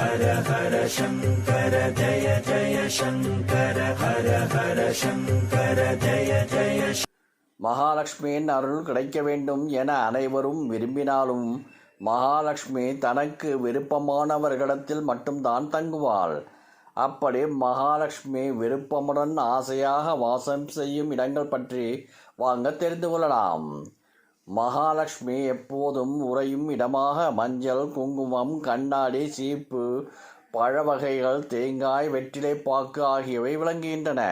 ஹர ஹர சங்கர ஜய ஜய சங்கர ஹர ஹர சங்கர ஜய ஜய மகாலட்சுமியின் அருள் கிடைக்க வேண்டும் என அனைவரும் விரும்பினாலும் மகாலட்சுமி தனக்கு விருப்பமானவர்களிடத்தில் மட்டும்தான் தங்குவாள். அப்படி மகாலட்சுமி விருப்பமுடன் ஆசையாக வாசம் செய்யும் இடங்கள் பற்றி வாங்க தெரிந்து கொள்ளலாம். மகாலட்சுமி எப்போதும் உறையும் இடமாக மஞ்சள் குங்குமம் கண்ணாடி சீப்பு பழ வகைகள் தேங்காய் வெற்றிலை பாக்கு ஆகியவை விளங்குகின்றன.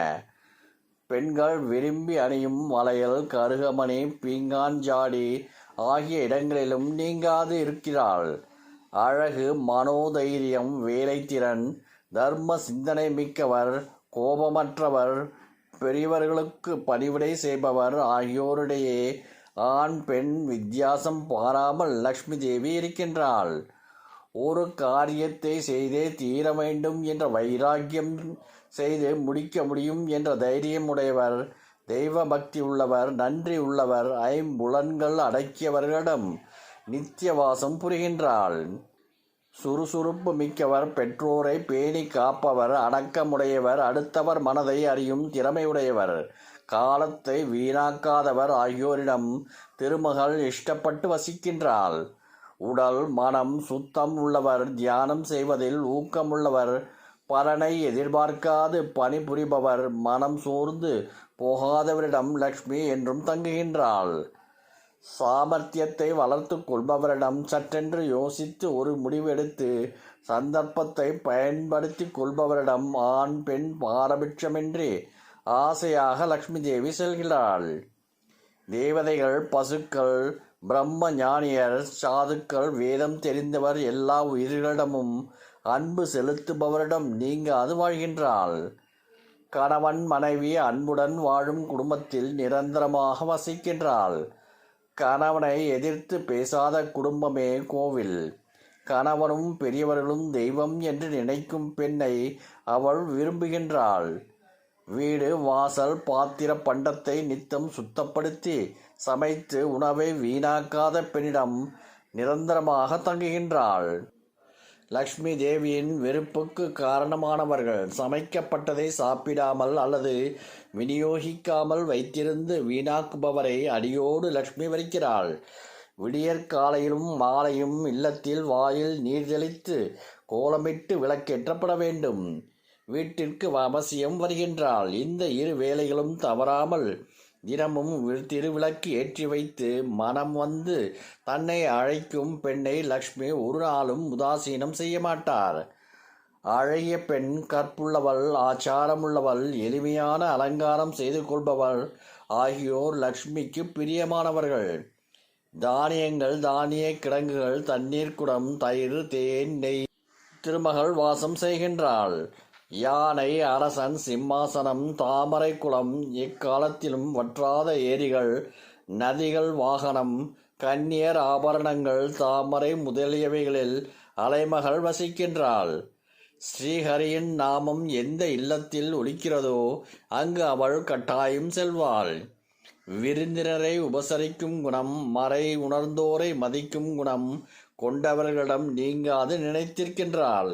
பெண்கள் விரும்பி அணியும் வளையல் கருகமணி பீங்கான் ஜாடி ஆகிய இடங்களிலும் நீங்காது இருக்கிறாள். அழகு மனோதைரியம் வேலைத்திறன் தர்ம சிந்தனை மிக்கவர் கோபமற்றவர் பெரியவர்களுக்கு பணிவிடை செய்பவர் ஆகியோரிடையே ஆண் பெண் வித்தியாசம் பாராமல் லக்ஷ்மி தேவி இருக்கின்றாள். ஒரு காரியத்தை செய்தே தீர வேண்டும் என்ற வைராக்கியம் செய்து முடிக்க முடியும் என்ற தைரியம் உடையவர் தெய்வ பக்தி உள்ளவர் நன்றி உள்ளவர் ஐம்புலன்கள் அடக்கியவர்களிடம் நித்தியவாசம் புரிகின்றாள். சுறுசுறுப்பு மிக்கவர் பெற்றோரை பேணி காப்பவர் அடக்கமுடையவர் அடுத்தவர் மனதை அறியும் திறமையுடையவர் காலத்தை வீணாக்காதவர் ஆகியோரிடம் திருமகள் இஷ்டப்பட்டு வசிக்கின்றாள். உடல் மனம் சுத்தம் உள்ளவர் தியானம் செய்வதில் ஊக்கமுள்ளவர் பலனை எதிர்பார்க்காது பணிபுரிபவர் மனம் சோர்ந்து போகாதவரிடம் லக்ஷ்மி என்றும் தங்குகின்றாள். சாமர்த்தியத்தை வளர்த்து கொள்பவரிடம் சற்றென்று யோசித்து ஒரு முடிவெடுத்து சந்தர்ப்பத்தை பயன்படுத்தி கொள்பவரிடம் ஆண் பெண் பாரபட்சமின்றி ஆசையாக லக்ஷ்மி தேவி செல்கிறாள். தேவதைகள் பசுக்கள் பிரம்ம ஞானியர் சாதுக்கள் வேதம் தெரிந்தவர் எல்லா உயிர்களிடமும் அன்பு செலுத்துபவரிடம் நீங்காது வாழ்கின்றாள் கணவன் மனைவி அன்புடன் வாழும் குடும்பத்தில் நிரந்தரமாக வசிக்கின்றாள் கணவனை எதிர்த்து பேசாத குடும்பமே கோவில். கணவனும் பெரியவர்களும் தெய்வம் என்று நினைக்கும் பெண்ணை அவள் விரும்புகின்றாள். வீடு வாசல் பாத்திர பண்டத்தை நித்தம் சுத்தப்படுத்தி சமைத்து உணவை வீணாக்காத பெண்ணிடம் நிரந்தரமாக தங்குகின்றாள். லக்ஷ்மி தேவியின் வெறுப்புக்கு காரணமானவர்கள். சமைக்கப்பட்டதை சாப்பிடாமல் அல்லது விநியோகிக்காமல் வைத்திருந்து வீணாக்குபவரை அடியோடு லக்ஷ்மி வரிக்கிறாள் விடியற்காலையிலும் மாலையும் இல்லத்தில் வாயில் நீர் தெளித்து கோலமிட்டு விளக்கேற்றப்பட வேண்டும். வீட்டிற்கு அவசியம் வருகின்றாள். இந்த இரு வேலைகளும் தவறாமல் தினமும் திருவிளக்கு ஏற்றி வைத்து மனம் வந்து தன்னை அழைக்கும் பெண்ணை லக்ஷ்மி ஒரு நாளும் உதாசீனம் செய்ய மாட்டார் அழகிய பெண் கற்புள்ளவள் ஆச்சாரமுள்ளவள் எளிமையான அலங்காரம் செய்து கொள்பவள் ஆகியோர் லக்ஷ்மிக்கு பிரியமானவர்கள். தானியங்கள் தானிய கிடங்குகள் தண்ணீர் குடம் தயிர் தேன் நெய் திருமகள் வாசம் செய்கின்றாள். யானை அரசன் சிம்மாசனம் தாமரை குளம் இக்காலத்திலும் வற்றாத ஏரிகள் நதிகள் வாகனம் கன்னியர் ஆபரணங்கள் தாமரை முதலியவைகளில் அலைமகள் வசிக்கின்றாள். ஸ்ரீஹரியின் நாமம் எந்த இல்லத்தில் ஒலிக்கிறதோ அங்கு அவள் கட்டாயம் செல்வாள். விருந்தினரை உபசரிக்கும் குணம் மறை உணர்ந்தோரை மதிக்கும் குணம் கொண்டவர்களிடம் நீங்காது நினைத்திருக்கின்றாள்.